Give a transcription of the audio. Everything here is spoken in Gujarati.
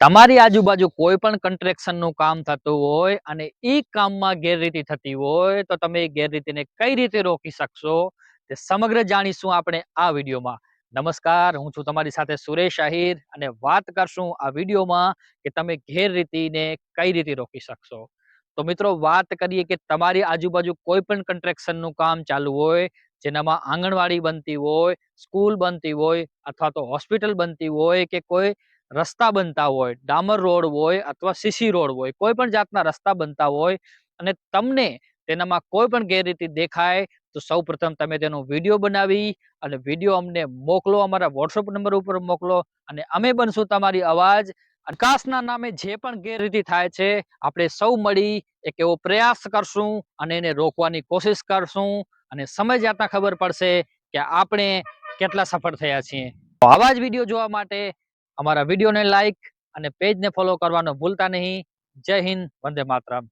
તમારી આજુબાજુ કોઈ પણ કન્સ્ટ્રક્શનનું કામ થતું હોય અને એ કામમાં ગેરરીતિ થતી હોય, તો તમે એ ગેરરીતિને કઈ રીતે રોકી શકશો તે સમગ્ર જાણીશું આપણે આ વિડીયોમાં. નમસ્કાર, હું છું તમારી સાથે સુરેશ આહિર અને વાત કરશું આ વિડીયોમાં કે તમે ગેરરીતિને કઈ રીતે રોકી શકશો. તો મિત્રો, વાત કરીએ કે તમારી આજુબાજુ કોઈ પણ કન્સ્ટ્રક્શનનું કામ ચાલુ હોય, જેનામાં આંગણવાડી બનતી હોય, સ્કૂલ બનતી હોય અથવા તો હોસ્પિટલ બનતી હોય કે કોઈ રસ્તા બનતા હોય, ડામર રોડ હોય અથવા સીસી રોડ હોય, કોઈ પણ જાતના રસ્તા બનતા હોય અને તમને તેનામાં કોઈ પણ ગેરરીતિ દેખાય, તો સૌ પ્રથમ તમે તેનો વીડિયો બનાવી અને વીડિયો અમને મોકલો, અમારા વોટ્સઅપ નંબર ઉપર મોકલો અને અમે બનશું તમારી અવાજ. વિકાસના નામે જે પણ ગેરરીતિ થાય છે, આપણે સૌ મળી એક એવો પ્રયાસ કરશું અને એને રોકવાની કોશિશ કરશું અને સમય જતા ખબર પડશે કે આપણે કેટલા સફળ થયા છીએ. આવા જ વીડિયો જોવા માટે અમારા વિડીયોને લાઈક અને પેજને ફોલો કરવાનું ભૂલતા નહીં. જય હિન્દ વંદે માતરમ.